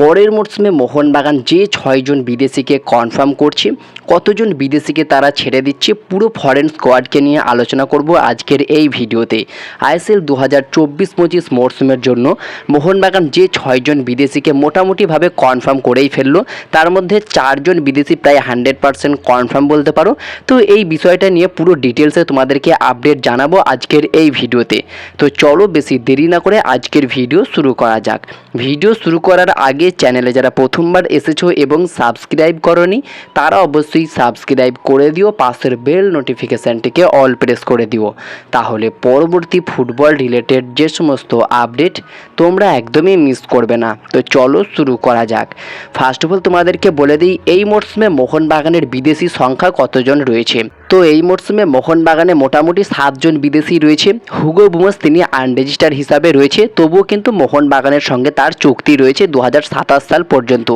পরের মরশুমে মোহনবাগান যে ছয়জন বিদেশিকে কনফার্ম করছে, কতজন বিদেশিকে তারা ছেড়ে দিচ্ছে, পুরো ফরেন স্কোয়াডকে নিয়ে আলোচনা করব আজকের এই ভিডিওতে। আইএসএল দু হাজার চব্বিশ পঁচিশ মরশুমের জন্য মোহনবাগান যে ছয়জন বিদেশিকে মোটামুটিভাবে কনফার্ম করেই ফেলল, তার মধ্যে চারজন বিদেশি প্রায় হান্ড্রেড পার্সেন্ট কনফার্ম বলতে পারো। তো এই বিষয়টা নিয়ে পুরো ডিটেলসে তোমাদেরকে আপডেট জানাব আজকের এই ভিডিওতে। তো চলো বেশি দেরি না করে আজকের ভিডিও শুরু করা যাক। ভিডিও শুরু করার আগে চ্যানেলে যারা প্রথমবার এসেছ এবং সাবস্ক্রাইব করনি, তারা অবশ্যই সাবস্ক্রাইব করে দিও, পাশের বেল নোটিফিকেশানটিকে অল প্রেস করে দিও। তাহলে পরবর্তী ফুটবল রিলেটেড যে সমস্ত আপডেট তোমরা একদমই মিস করবে না। তো চলো শুরু করা যাক। ফার্স্ট অফ অল তোমাদেরকে বলে দিই, এই মরশুমে মোহনবাগানের বিদেশি সংখ্যা কতজন রয়েছে? তো এই মরশুমে মোহনবাগানে মোটামুটি সাতজন বিদেশি রয়েছে। হুগো বুমস তিনি আনরেজিস্টার হিসাবে রয়েছে, তবুও কিন্তু মোহনবাগানের সঙ্গে তার চুক্তি রয়েছে দু হাজার সাতাশ সাল পর্যন্ত।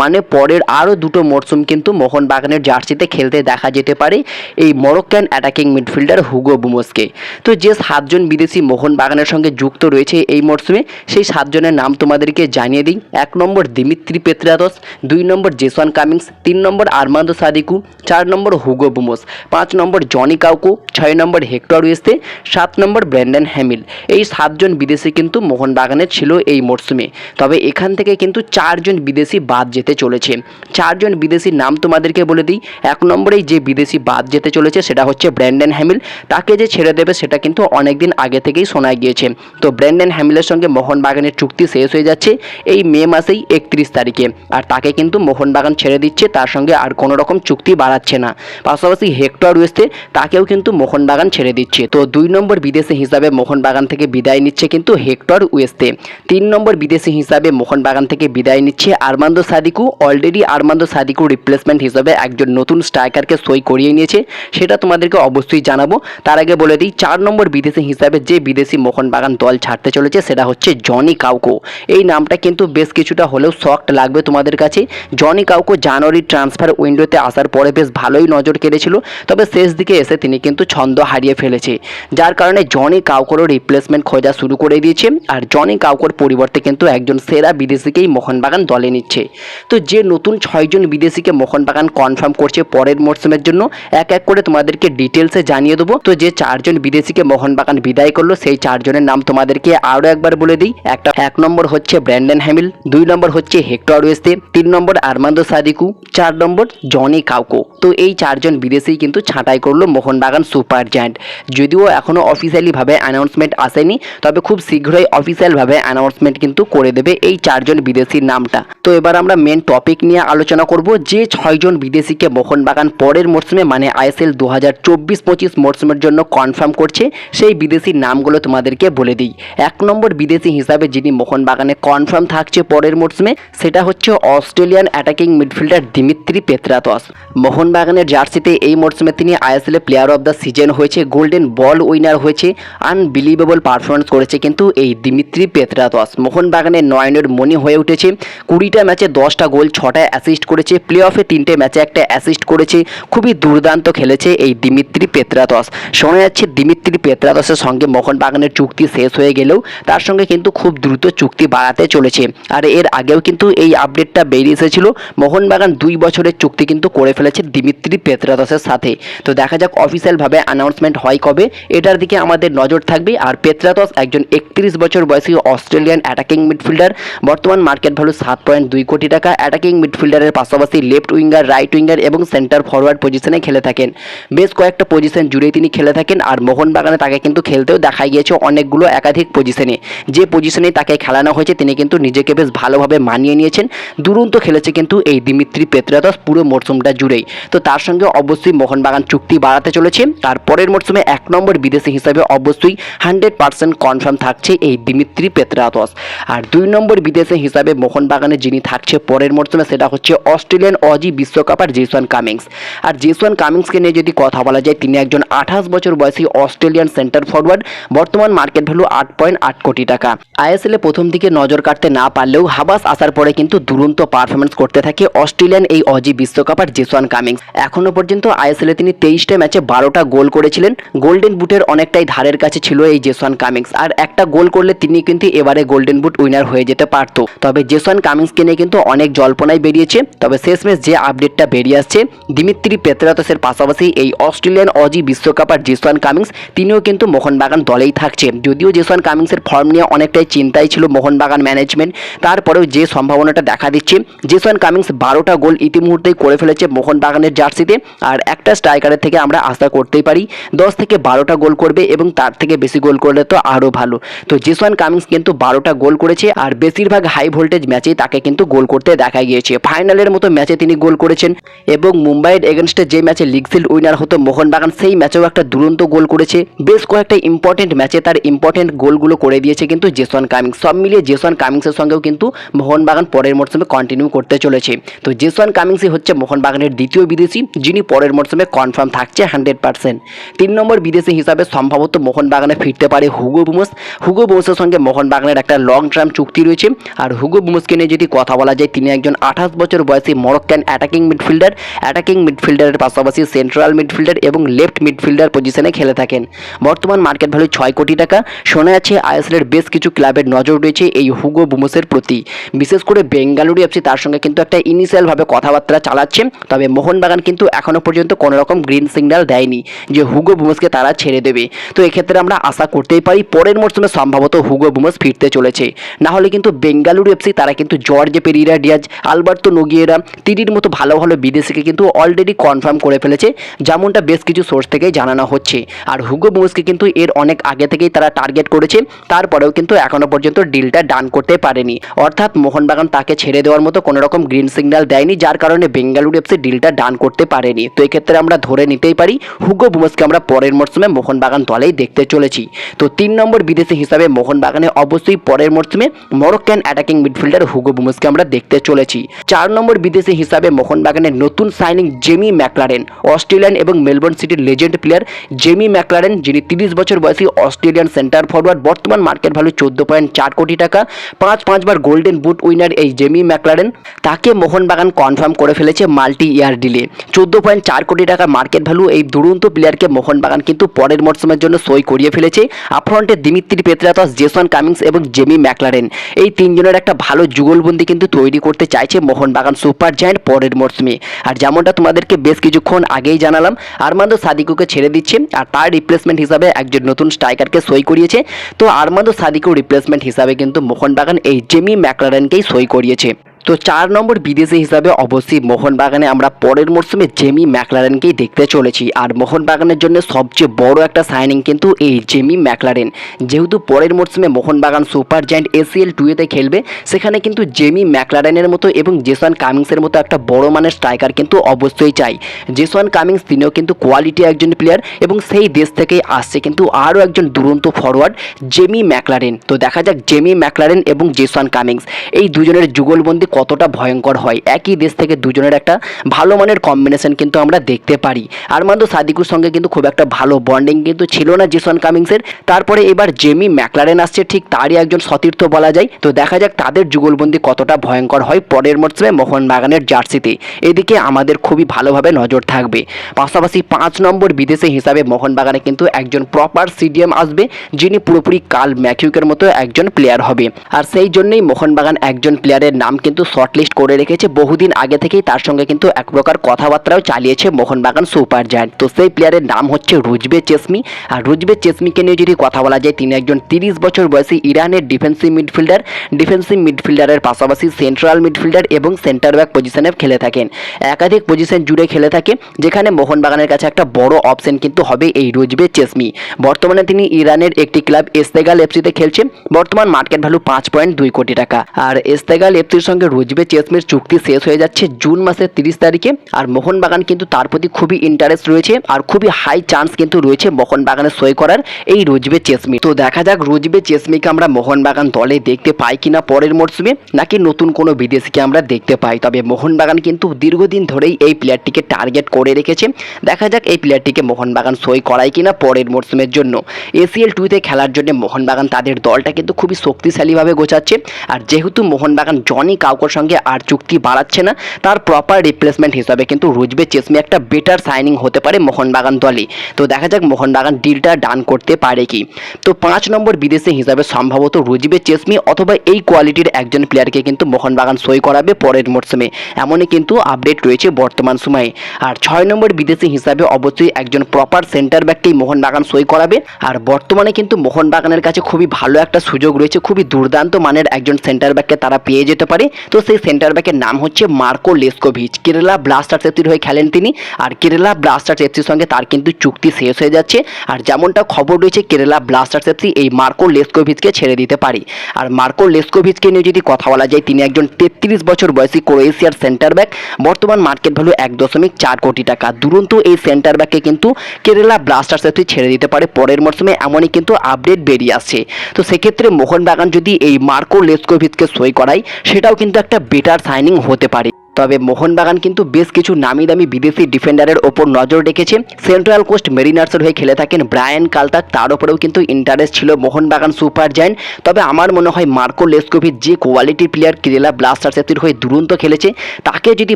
মানে পরের আরও দুটো মরশুম কিন্তু মোহনবাগানের জার্সিতে খেলতে দেখা যেতে পারে এই মরক্কান অ্যাটাকিং মিডফিল্ডার হুগো বুমসকে। তো যে সাতজন বিদেশি মোহনবাগানের সঙ্গে যুক্ত রয়েছে এই মরশুমে সেই সাতজনের নাম তোমাদেরকে জানিয়ে দিই। এক নম্বর দিমিত্রি পেত্রাদস দুই নম্বর জেসন কামিংস তিন নম্বর আরমান্দো সাদিকু, চার নম্বর হুগো বুমোস। পাঁচ নম্বর জনি কাউকো, ছয় নম্বর হেক্টর ওয়েস্তে সাত নম্বর ব্র্যান্ডন হ্যামিল। এই সাতজন বিদেশি কিন্তু মোহনবাগানের ছিল এই মরশুমে তবে এখান থেকে কিন্তু চারজন বিদেশি বাদ যেতে চলেছে। চারজন বিদেশির নাম তোমাদেরকে বলে দিই। এক নম্বরেই যে বিদেশি বাদ যেতে চলেছে সেটা হচ্ছে ব্র্যান্ডন হ্যামিল। তাকে যে ছেড়ে দেবে সেটা কিন্তু অনেক দিন আগে থেকেই শোনা গিয়েছে। তো ব্র্যান্ডন হ্যামিলের সঙ্গে মোহনবাগানের চুক্তি শেষ হয়ে যাচ্ছে এই মে মাসেই একত্রিশ তারিখে। আর তাকে কিন্তু মোহনবাগান ছেড়ে দিচ্ছে, তার সঙ্গে আর কোনো রকম চুক্তি বাড়াচ্ছে না। পাশাপাশি হেক্টর ওয়েস্টে তাকেও কিন্তু মোহনবাগান ছেড়ে দিচ্ছে। তো দুই নম্বর বিদেশি হিসাবে মোহনবাগান থেকে বিদায় নিচ্ছে কিন্তু হেক্টর ওয়েস্টে তিন নম্বর বিদেশি হিসাবে মোহনবাগান থেকে বিদায় নিচ্ছে Armando Sadiku. Already Armando Sadiku replacement হিসাবে একজন নতুন স্ট্রাইকারকে সই করিয়ে নিয়েছে। সেটা তোমাদেরকে অবশ্যই জানাব। তার আগে বলে দিই, চার নম্বর বিদেশি হিসাবে যে বিদেশি মোহনবাগান দল ছাড়তে চলেছে সেটা হচ্ছে জনি কাউকো। এই নামটা কিন্তু বেশ কিছুটা হলেও শক্ট লাগবে তোমাদের কাছে। জনি কাউকো জানুয়ারি ট্রান্সফার উইন্ডোতে আসার পরে বেশ ভালোই নজর কেড়েছিল। তবে শেষ দিকে এসে তিনি কিন্তু ছন্দ হারিয়ে ফেলেছে, যার কারণে জনি কাউকোরও রিপ্লেসমেন্ট খোঁজা শুরু করে দিয়েছে আর জনি কাউকোর পরিবর্তে কিন্তু একজন সেরা বিদেশিকেই মোহনবাগান দলে নিচ্ছে। তো যে নতুন ছয়জন বিদেশিকে মোহনবাগান কনফার্ম করছে পরের মরশুমের জন্য, এক এক করে তোমাদেরকে ডিটেলসে জানিয়ে দেবো। তো যে চারজন বিদেশিকে মোহনবাগান বিদায় করল, সেই চারজনের নাম তোমাদেরকে আরও একবার বলে দিই। একটা, এক নম্বর হচ্ছে ব্র্যান্ডন হ্যামিল, দুই নম্বর হচ্ছে হেক্টর ওয়েস্তে, তিন নম্বর আরমান্দো সাদিকু, চার নম্বর জনি কাউকো। তো এই চারজন বিদেশি কিন্তু ছাঁটাই করল মোহনবাগান সুপার জায়ান্ট। যদিও এখনও অফিসিয়ালিভাবে অ্যানাউন্সমেন্ট আসেনি, তবে খুব শীঘ্রই অফিসিয়ালভাবে অ্যানাউন্সমেন্ট কিন্তু করে দেবে এই চারজন বিদেশির নামটা। তো এবার আমরা মেন টপিক নিয়ে আলোচনা করব, যে ছয়জন বিদেশিকে মোহনবাগান পরের মরশুমে মানে আইএসএল দু হাজার চব্বিশ পঁচিশ মরশুমের জন্য কনফার্ম করছে, সেই বিদেশির নামগুলো তোমাদেরকে বলে দিই। এক নম্বর বিদেশি হিসাবে যিনি মোহনবাগানে কনফার্ম থাকছে পরের মরশুমে, সেটা হচ্ছে Australian attacking midfielder Dimitri Petratos. মোহনবাগানের জার্সিতে এই মরশুমে তিনি ISL player of the season হয়েছে গোল্ডেন বল উইনার হয়েছে আনবিলিভেবল পারফরমেন্স করেছে কিন্তু এই দিমিত্রি পেত্রাতস মোহনবাগানের নয়নের মনি হয়ে উঠেছে, কুড়িটা ম্যাচে দশটা গোল, ছটা অ্যাসিস্ট করেছে প্লে অফে তিনটে ম্যাচে একটা অ্যাসিস্ট করেছে, খুবই দুর্দান্ত খেলেছে এই দিমিত্রি পেত্রাতস শোনা যাচ্ছে দিমিত্রি পেত্রাতসের সঙ্গে মোহনবাগানের চুক্তি শেষ হয়ে গেলেও তার সঙ্গে কিন্তু খুব দ্রুত চুক্তি বাড়াতে চলেছে। আর এর আগেও কিন্তু এই আপডেটটা বেরিয়ে এসেছিল, মোহনবাগান দুই বছরের চুক্তি কিন্তু করে ফেলেছে দিমিত্রি পেত্রাতসের সাথে। তো দেখা যাক অফিসিয়ালভাবে অ্যানাউন্সমেন্ট হয় কবে। এটার দিকে আমাদের নজর থাকবে। আর পেত্রাতস একজন একত্রিশ বছর বয়সী অস্ট্রেলিয়ান অ্যাটাকিং মিডফিল্ডার বর্তমান মার্কেট ভ্যালু সাত পয়েন্ট দুই কোটি টাকা। অ্যাটাকিং মিডফিল্ডারের পাশাপাশি লেফট উইঙ্গার রাইট উইঙ্গার এবং সেন্টার ফরওয়ার্ড পজিশনে খেলে থাকেন। বেশ কয়েকটা পজিশন জুড়েই তিনি খেলে থাকেন। আর মোহনবাগানে তাকে কিন্তু খেলতেও দেখা গিয়েছে অনেকগুলো একাধিক পজিশনে যে পজিশনে তাকে খেলানো হয়েছে, তিনি কিন্তু নিজেকে বেশ ভালোভাবে মানিয়ে নিয়েছেন। দুরন্ত খেলেছে কিন্তু এই দিমিত্রি পেত্রাতস পুরো মরশুমটা জুড়েই। তো তার সঙ্গে অবশ্যই মোহনবাগান চুক্তি বাড়াতে চলেছে। তার পরের মরশুমে এক নম্বর বিদেশি হিসাবে অবশ্যই হান্ড্রেড পার্সেন্ট কনফার্ম থাকছে এই দিমিত্রি পেত্রাতস। আর দুই নম্বর বিদেশি হিসাবে মোহনবাগানে যিনি থাকছে পরের মরশুমে, সেটা হচ্ছে অস্ট্রেলিয়ান অজি বিশ্বকাপ আর জেসওয়ান কামিংস। আর জেসওয়ান কামিংসকে নিয়ে যদি কথা বলা যায়, তিনি একজন আঠাশ বছর বয়সী অস্ট্রেলিয়ান সেন্টার ফরওয়ার্ড, বর্তমান মার্কেট ভ্যালু আট পয়েন্ট আট কোটি টাকা। আইএসএলে প্রথম দিকে নজর কাটতে না পারলেও হাবাস আসার পরে কিন্তু দুরন্ত পারফরমেন্স করতে থাকে অস্ট্রেলিয়ান এই অজি বিশ্বকাপ আর জেসওয়ান কামিংস। এখনও পর্যন্ত আইএসএল তিনি তেইশটা ম্যাচে বারোটা গোল করেছিলেন। গোল্ডেন বুটের অনেকটাই ধারের কাছে ছিল এই জেসন কামিংস। আর একটা গোল করলে তিনি কিন্তু এবারে গোল্ডেন বুট উইনার হয়ে যেতে পারতো। তবে জেসন কামিংসকে নিয়ে কিন্তু অনেক জল্পনায় বেরিয়েছে। তবে শেষমেশ যে আপডেটটা বেরিয়ে আসছে, দিমিত্রি পেত্রাতসের পাশাপাশি এই অস্ট্রেলিয়ান অজি বিশ্বকাপ আর জেসন কামিংস, তিনিও কিন্তু মোহনবাগান দলেই থাকছে। যদিও জেসন কামিংসের ফর্ম নিয়ে অনেকটাই চিন্তায় ছিল মোহনবাগান ম্যানেজমেন্ট, তারপরেও যে সম্ভাবনাটা দেখা দিচ্ছে জেসন কামিংস বারোটা গোল ইতিমুহূর্তেই করে ফেলেছে মোহনবাগানের জার্সিতে। আর একটা স্ট্রাইকারের থেকে আমরা আশা করতেই পারি। দশ থেকে বারোটা গোল করবে এবং তার থেকে বেশি গোল করলে তো আরও ভালো। তো জেসন কামিংস কিন্তু বারোটা গোল করেছে আর বেশিরভাগ হাই ভোল্টেজ ম্যাচেই তাকে কিন্তু গোল করতে দেখা গিয়েছে। ফাইনালের মতো ম্যাচে তিনি গোল করেছেন এবং মুম্বাইয়ের এগেনস্টে যে ম্যাচে লিগ ফিল্ড উইনার হতো মোহনবাগান সেই ম্যাচেও একটা দুরন্ত গোল করেছে। বেশ কয়েকটা ইম্পর্টেন্ট ম্যাচে তার ইম্পর্টেন্ট গোলগুলো করে দিয়েছে কিন্তু জেসন কামিংস। সব মিলিয়ে জেসন কামিংসের সঙ্গেও কিন্তু মোহনবাগান পরের মরশুমে কন্টিনিউ করতে চলেছে। তো জেসন কামিংসই হচ্ছে মোহনবাগানের দ্বিতীয় বিদেশি, যিনি পরের মরশুমে কনফার্ম থাকছে হান্ড্রেড পার্সেন্ট তিন নম্বর বিদেশি হিসাবে সম্ভবত মোহনবাগানে ফিরতে পারে হুগো বুমস। হুগো বুমসের সঙ্গে মোহনবাগানের একটা লং টার্ম চুক্তি রয়েছে। আর হুগো বুমসকে নিয়ে যদি কথা বলা যায়, তিনি একজন আঠাশ বছর বয়সী মরক্কান অ্যাটাকিং মিডফিল্ডার অ্যাটাকিং মিডফিল্ডারের পাশাপাশি সেন্ট্রাল মিডফিল্ডার এবং লেফট মিডফিল্ডার পজিশনে খেলে থাকেন। বর্তমান মার্কেট ভ্যালু ছয় কোটি টাকা। শোনা যাচ্ছে আইএসএলের বেশ কিছু ক্লাবের নজর রয়েছে এই হুগো বুমসের প্রতি। বিশেষ করে বেঙ্গালুরু এফসি তার সঙ্গে কিন্তু একটা ইনিশিয়ালভাবে কথাবার্তা চালাচ্ছে। তবে মোহনবাগান কিন্তু এখনও পর্যন্ত কোনো রকম গ্রিন সিগন্যাল দেয়নি যে হুগো বুমসকে তারা ছেড়ে দেবে। তো এক্ষেত্রে আমরা আশা করতেই পারি পরের মরশুমে সম্ভবত হুগো বুমস ফিরতে চলেছে। না হলে কিন্তু বেঙ্গালুরু এফসি তারা কিন্তু জর্জে পেরিরা ডিয়াজ আলবার্তো নোগিয়েরা তিরির মতো ভালো ভালো বিদেশিকে কিন্তু অলরেডি কনফার্ম করে ফেলেছে। যেমনটা বেশ কিছু সোর্স থেকেই জানানো হচ্ছে। আর হুগো বুমসকে কিন্তু এর অনেক আগে থেকেই তারা টার্গেট করেছে। তারপরেও কিন্তু এখনও পর্যন্ত ডিলটা ডান করতে পারেনি। অর্থাৎ মোহনবাগান তাকে ছেড়ে দেওয়ার মতো কোনো রকম গ্রিন সিগন্যাল দেয়নি, যার কারণে বেঙ্গালুরু এফসি ডিলটা ডান করতে পারেনি। তো এক্ষেত্রে আমরা ধরে নিতেই পারি। হুগো বুমসকে আমরা পরের মরশুমে মোহনবাগান দলেই দেখতে চলেছি। তো তিন নম্বর বিদেশি হিসাবে মোহনবাগানে অবশ্যই পরের মরশুমে মরক্কান অ্যাটাকিং মিডফিল্ডার হুগো বুমসকে আমরা দেখতে চলেছি। চার নম্বর বিদেশি হিসাবে মোহনবাগানের নতুন সাইনিং জেমি ম্যাকলারেন, অস্ট্রেলিয়ান এবং মেলবোর্ন সিটির লেজেন্ড প্লেয়ার জেমি ম্যাকলারেন, যিনি তিরিশ বছর বয়সী অস্ট্রেলিয়ান সেন্টার ফরওয়ার্ড বর্তমান মার্কেট ভ্যালু চোদ্দ পয়েন্ট চার কোটি টাকা, পাঁচ পাঁচবার গোল্ডেন বুট উইনার এই জেমি ম্যাকলারেন। তাকে মোহনবাগান কনফার্ম করে ফেলেছে মাল্টি ইয়ার ডিলে চোদ্দ পয়েন্ট চার কোটি টাকা মার্কেট ভ্যালু এই দুরন্ত প্লেয়ারকে মোহনবাগান কিন্তু পরের মরশুমের জন্য সই করিয়ে ফেলেছে। আপফ্রন্টে দিমিত্রি পেত্রাতস জেসন কামিংস এবং জেমি ম্যাকলারেন এই তিনজনের একটা ভালো যুগলবন্দি কিন্তু তৈরি করতে চাইছে মোহনবাগান সুপার জায়ান্ট পরের মরশুমে। আর যেমনটা তোমাদেরকে বেশ কিছুক্ষণ আগেই জানালাম আরমান্দো সাদিকুকে ছেড়ে দিচ্ছে আর তার রিপ্লেসমেন্ট হিসাবে একজন নতুন স্ট্রাইকারকে সই করিয়েছে। তো আরমান্দো সাদিকু রিপ্লেসমেন্ট হিসাবে কিন্তু মোহনবাগান এই জেমি ম্যাকলারেনকেই সই করিয়েছে। তো চার নম্বর বিদেশি হিসাবে অবশ্যই মোহনবাগানে আমরা পরের মরশুমে জেমি ম্যাকলারেনকেই দেখতে চলেছি। আর মোহনবাগানের জন্য সবচেয়ে বড় একটা সাইনিং কিন্তু এই জেমি ম্যাকলারেন। যেহেতু পরের মরশুমে মোহনবাগান সুপার জায়ান্ট এসিএল টুয়েতে খেলবে, সেখানে কিন্তু জেমি ম্যাকলারেনের মতো এবং জেসন কামিংসের মতো একটা বড় মানের স্ট্রাইকার কিন্তু অবশ্যই চাই। জেসন কামিংস তিনিও কিন্তু কোয়ালিটি একজন প্লেয়ার এবং সেই দেশ থেকেই আসছে কিন্তু আরও একজন দুরন্ত ফরওয়ার্ড জেমি ম্যাকলারেন। তো দেখা যাক জেমি ম্যাকলারেন এবং জেসন কামিংস। এই দুজনের যুগলবন্দি কতটা ভয়ঙ্কর হয়। একই দেশ থেকে দুজনের একটা ভালো মানের কম্বিনেশন কিন্তু আমরা দেখতে পারি। আরমান্দো সাদিকুর সঙ্গে কিন্তু খুব একটা ভালো বন্ডিং কিন্তু ছিল না জেসন কামিংসের। তারপরে এবার জেমি ম্যাকলারেন আসছে, ঠিক তারই একজন সতীর্থ বলা যায়। তো দেখা যাক তাদের যুগলবন্দি কতটা ভয়ঙ্কর হয় পরের মরশুমে মোহনবাগানের জার্সিতে। এদিকে আমাদের খুবই ভালোভাবে নজর থাকবে। পাশাপাশি পাঁচ নম্বর বিদেশে হিসাবে মোহনবাগানে কিন্তু একজন প্রপার সিডিএম আসবে, যিনি পুরোপুরি কাল ম্যাকিউকের মতো একজন প্লেয়ার হবে। আর সেই জন্যই মোহনবাগান একজন প্লেয়ারের নাম কিন্তু শর্টলিস্ট করে রেখেছে। বহুদিন আগে থেকেই তার সঙ্গে কিন্তু এক প্রকার কথাবার্তাও চালিয়েছে মোহনবাগান সুপার জায়ান্ট। তো সেই প্লেয়ারের নাম হচ্ছে রুজবে চেসমি। আর রুজবে চেসমিকে নিয়ে যদি কথা বলা যায়, তিনি একজন তিরিশ বছর বয়সী ইরানের ডিফেন্সিভ মিডফিল্ডার ডিফেন্সিভ মিডফিল্ডারের পাশাপাশি সেন্ট্রাল মিডফিল্ডার এবং সেন্টার ব্যাক পজিশনে খেলে থাকেন। একাধিক পজিশন জুড়ে খেলে থাকে, যেখানে মোহনবাগানের কাছে একটা বড় অপশন কিন্তু হবে এই রুজবে চেসমি। বর্তমানে তিনি ইরানের একটি ক্লাব এস্তেগাল এফসিতে খেলছেন। বর্তমান মার্কেট ভ্যালু পাঁচ পয়েন্ট দুই কোটি টাকা। আর এস্তেগাল এফসির সঙ্গে রুজবে চেসমির চুক্তি শেষ হয়ে যাচ্ছে জুন মাসের তিরিশ তারিখে। আর মোহনবাগান কিন্তু তার প্রতি খুবই ইন্টারেস্ট রয়েছে আর খুবই হাই চান্স কিন্তু রয়েছে মোহনবাগানে সই করার এই রুজবে চেসমি। তো দেখা যাক রুজবে চেসমিকে আমরা মোহনবাগান দলে দেখতে পাই কিনা পরের মরশুমে নাকি নতুন কোনো বিদেশিকে আমরা দেখতে পাই। তবে মোহনবাগান কিন্তু দীর্ঘদিন ধরেই এই প্লেয়ারটিকে টার্গেট করে রেখেছে। দেখা যাক এই প্লেয়ারটিকে মোহনবাগান সই করায় কিনা পরের মরশুমের জন্য। এসিএল টুতে খেলার জন্য মোহনবাগান তাদের দলটা কিন্তু খুবই শক্তিশালীভাবে গোছাচ্ছে। আর যেহেতু মোহনবাগান জনি কাউকে মোনাকোর সঙ্গে আর চুক্তি বাড়াচ্ছে না, তার প্রপার রিপ্লেসমেন্ট হিসাবে কিন্তু রুজবে চেসমি একটা বেটার সাইনিং হতে পারে মোহনবাগান দলে। তো দেখা যাক মোহনবাগান ডিলটা ডান করতে পারে কি। তো পাঁচ নম্বর বিদেশি হিসাবে সম্ভবত রুজবে চেসমি অথবা এই কোয়ালিটির একজন প্লেয়ারকে কিন্তু মোহনবাগান সই করাবে পরের মরশুমে এমনই কিন্তু আপডেট রয়েছে বর্তমান সময়ে। আর ছয় নম্বর বিদেশি হিসাবে অবশ্যই একজন প্রপার সেন্টার ব্যাককেই মোহনবাগান সই করাবে। আর বর্তমানে কিন্তু মোহনবাগানের কাছে খুবই ভালো একটা সুযোগ রয়েছে, খুবই দুর্দান্ত মানের একজন সেন্টার ব্যাককে তারা পেয়ে যেতে পারে। তো সেই সেন্টার ব্যাকের নাম হচ্ছে মার্কো লেসকোভিচ। কেরালা ব্লাস্টার্স এফসির হয়ে খেলেন তিনি, আর কেরালা ব্লাস্টার্স এফসির সঙ্গে তার কিন্তু চুক্তি শেষ হয়ে যাচ্ছে। আর যেমনটা খবর রয়েছে, কেরালা ব্লাস্টার্স এফসি এই মার্কো লেসকোভিচকে ছেড়ে দিতে পারে। আর মার্কো লেসকোভিচকে নিয়ে যদি কথা বলা যায়, তিনি একজন তেত্রিশ বছর বয়সী ক্রোয়েশিয়ার সেন্টার ব্যাক বর্তমান মার্কেট ভ্যালু এক দশমিক চার কোটি টাকা। দুরন্ত এই সেন্টার ব্যাককে কিন্তু কেরালা ব্লাস্টার্স এফসি ছেড়ে দিতে পারে। পরের মরশুমে এমনই কিন্তু আপডেট বেরিয়ে আসছে। তো সেক্ষেত্রে মোহনবাগান যদি এই মার্কো লেসকোভিচকে সই করায়, সেটাও কিন্তু একটা বেটার সাইনিং হতে পারে। তবে মোহনবাগান কিন্তু বেশ কিছু নামি দামি বিদেশি ডিফেন্ডারের ওপর নজর রেখেছে। সেন্ট্রাল কোস্ট মেরিনার্সের হয়ে খেলে থাকেন ব্রায়ান কালতাক। তার ওপরেও কিন্তু ইন্টারেস্ট ছিল মোহনবাগান সুপার জায়েন্ট। তবে আমার মনে হয় মার্কো লেসকোভিচ যে কোয়ালিটি প্লেয়ার কেরালা ব্লাস্টার্স এফসির হয়ে দুরন্ত খেলেছে, তাকে যদি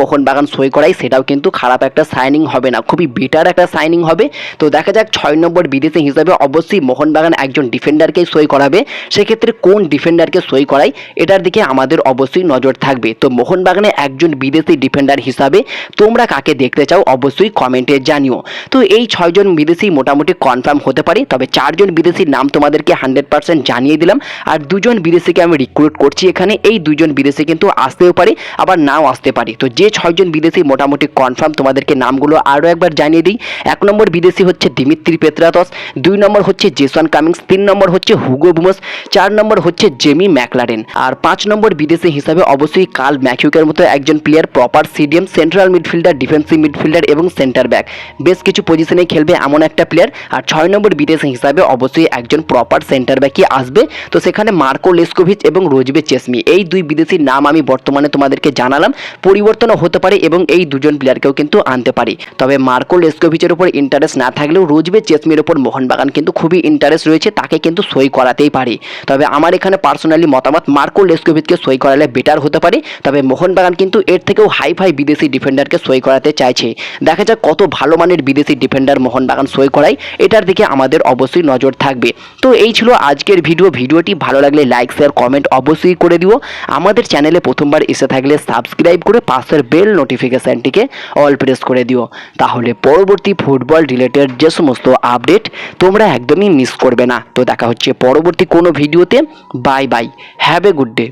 মোহনবাগান সই করায়, সেটাও কিন্তু খারাপ একটা সাইনিং হবে না। খুবই বেটার একটা সাইনিং হবে। তো দেখা যাক, ছয় নম্বর বিদেশি হিসাবে অবশ্যই মোহনবাগান একজন ডিফেন্ডারকেই সই করাবে। সেক্ষেত্রে কোন ডিফেন্ডারকে সই করায়, এটার দিকে আমাদের অবশ্যই নজর থাকবে। তো মোহনবাগানে একজন বিদেশি ডিফেন্ডার হিসাবে তোমরা কাকে দেখতে চাও অবশ্যই কমেন্টে জানিও। তো এই ছয়জন বিদেশি মোটামুটি কনফার্ম হতে পারে, তবে চারজন বিদেশির নাম তোমাদেরকে হান্ড্রেড পার্সেন্ট জানিয়ে দিলাম। আর দুজন বিদেশিকে আমি রিক্রুট করছি এখানে, এই দুজন বিদেশি কিন্তু আসতেও পারে, আবার নাও আসতে পারে। তো যে ছয়জন বিদেশি মোটামুটি কনফার্ম তোমাদেরকে নামগুলো আরও একবার জানিয়ে দিই। এক নম্বর বিদেশি হচ্ছে দিমিত্রি পেত্রাতস, দুই নম্বর হচ্ছে জেসন কামিংস, তিন নম্বর হচ্ছে হুগো বুমস, চার নম্বর হচ্ছে জেমি ম্যাকলারেন। আর পাঁচ নম্বর বিদেশি হিসাবে অবশ্যই কাল ম্যাকিউকের মতো একজন player proper CDM central midfielder defensive midfielder এবং সেন্টার ব্যাক বেশ কিছু পজিশনে খেলবে এমন একটা প্লেয়ার আর ছয় নম্বর বিদেশি হিসাবে অবশ্যই একজন প্রপার সেন্টার ব্যাকই আসবে। তো সেখানে মার্কো লেসকোভিচ এবং রোজবে চেসমি। এই দুই বিদেশির নাম আমি বর্তমানে তোমাদেরকে জানালাম। পরিবর্তনও হতে পারে এবং এই দুজন প্লেয়ারকেও কিন্তু আনতে পারি। তবে মার্কো লেসকোভিচের উপর ইন্টারেস্ট না থাকলেও রোজবে চেসমির উপর মোহনবাগান কিন্তু খুবই ইন্টারেস্ট রয়েছে, তাকে কিন্তু সই করাতেই পারি। তবে আমার এখানে পার্সোনালি মতামত, মার্কো লেসকোভিচকে সই করালে বেটার হতে পারে। তবে মোহনবাগান কিন্তু এর থেকেও হাই ফাই বিদেশি ডিফেন্ডারকে সই করাতে চাইছে। দেখা যাক কত ভালো মানের বিদেশি ডিফেন্ডার মোহনবাগান সই করায়। এটার দিকে আমাদের অবশ্যই নজর থাকবে। তো এই ছিল আজকের ভিডিও। ভিডিওটি ভালো লাগলে লাইক শেয়ার কমেন্ট অবশ্যই করে দিও। আমাদের চ্যানেলে প্রথমবার এসে থাকলে সাবস্ক্রাইব করে পাশের বেল নোটিফিকেশানটিকে অল প্রেস করে দিও। তাহলে পরবর্তী ফুটবল রিলেটেড যে সমস্ত আপডেট তোমরা একদমই মিস করবে না। তো দেখা হচ্ছে পরবর্তী কোনো ভিডিওতে। Bye bye have a good day